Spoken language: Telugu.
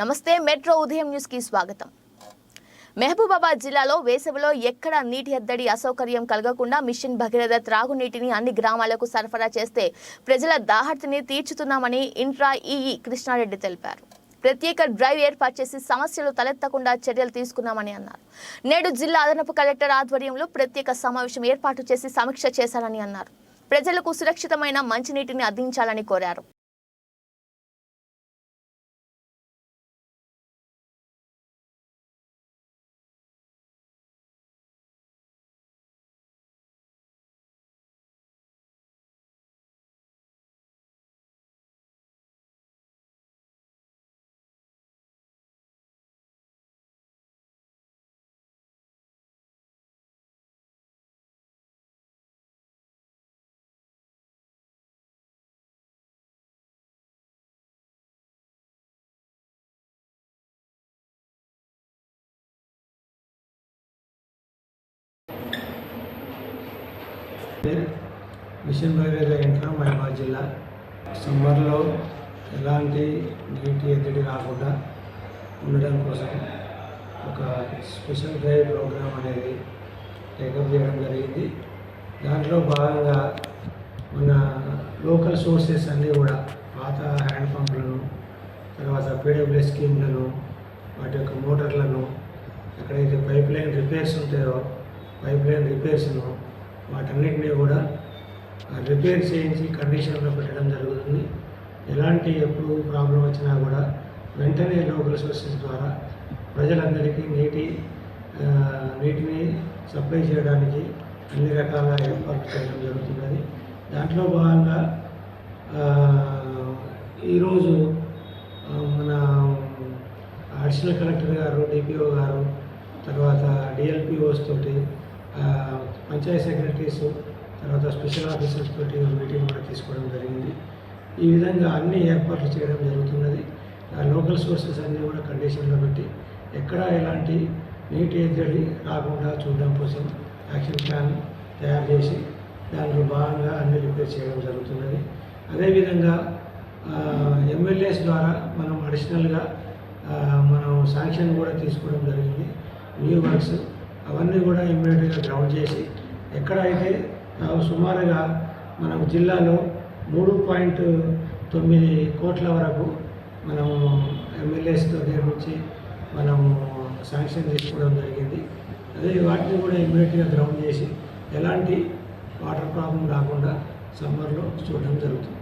నమస్తే మెట్రో ఉదయం న్యూస్కి స్వాగతం. మహబూబాబాద్ జిల్లాలో వేసవిలో ఎక్కడ నీటి ఎద్దడి అసౌకర్యం కలగకుండా మిషన్ భగీరథ త్రాగునీటిని అన్ని గ్రామాలకు సరఫరా చేస్తే ప్రజల దాహర్తిని తీర్చుతున్నామని ఇంట్రా ఈఈ కృష్ణారెడ్డి తెలిపారు. ప్రత్యేక డ్రైవ్ ఏర్పాటు చేసి సమస్యలు తలెత్తకుండా చర్యలు తీసుకున్నామని అన్నారు. నేడు జిల్లా అదనపు కలెక్టర్ ఆధ్వర్యంలో ప్రత్యేక సమావేశం ఏర్పాటు చేసి సమీక్ష చేశారని అన్నారు. ప్రజలకు సురక్షితమైన మంచినీటిని అందించాలని కోరారు. మిషన్ భగీరథ ఇంట్లో మహబాద్ జిల్లా. సమ్మర్లో ఎలాంటి నీటి ఎద్దడి రాకుండా ఉండడం కోసం ఒక స్పెషల్ డ్రైవ్ ప్రోగ్రామ్ అనేది టేకప్ చేయడం జరిగింది. దాంట్లో భాగంగా మన లోకల్ సోర్సెస్ అన్నీ కూడా పాత హ్యాండ్ పంపులను తర్వాత పీడబ్ల్యూ స్కీమ్లను వాటి యొక్క మోటార్లను ఎక్కడైతే పైప్ లైన్ రిపేర్స్ ఉంటాయో పైప్ లైన్ రిపేర్స్ను వాటన్నిటినీ కూడా రిపేర్ చేయించి కండిషన్లో పెట్టడం జరుగుతుంది. ఎలాంటి ఎప్పుడు ప్రాబ్లం వచ్చినా కూడా వెంటనే లోకల్ సోర్సెస్ ద్వారా ప్రజలందరికీ నీటి నీటిని సప్లై చేయడానికి అన్ని రకాల ఏర్పాట్లు చేయడం జరుగుతున్నది. దాంట్లో భాగంగా ఈరోజు మన అడిషనల్ కలెక్టర్ గారు డిపిఓ గారు తర్వాత డిఎల్పిఓస్ తోటి పంచాయత్ సెక్రటరీస్ తర్వాత స్పెషల్ ఆఫీసర్స్ తోటి మీటింగ్ కూడా తీసుకోవడం జరిగింది. ఈ విధంగా అన్ని ఏర్పాట్లు చేయడం జరుగుతున్నది. లోకల్ సోర్సెస్ అన్నీ కూడా కండిషన్లో పెట్టి ఎక్కడ ఎలాంటి నీటి ఎద్దడి రాకుండా చూడడం కోసం యాక్షన్ ప్లాన్ తయారు చేసి దాంట్లో భాగంగా అన్ని రిపేర్ చేయడం జరుగుతున్నది. అదేవిధంగా ఎమ్మెల్యేస్ ద్వారా మనం అడిషనల్గా మనం శాంక్షన్ కూడా తీసుకోవడం జరిగింది. న్యూ వర్క్స్ అవన్నీ కూడా ఇమ్మీడియట్గా గ్రౌండ్ చేసి ఎక్కడైతే సుమారుగా మనం జిల్లాలో మూడు పాయింట్ తొమ్మిది కోట్ల వరకు మనము ఎమ్మెల్యేస్తో దగ్గర నుంచి మనము శాంక్షన్ తీసుకోవడం జరిగింది. అదే వాటిని కూడా ఇమ్మీడియట్గా గ్రౌండ్ చేసి ఎలాంటి వాటర్ ప్రాబ్లం రాకుండా సమ్మర్లో చూడడం జరుగుతుంది.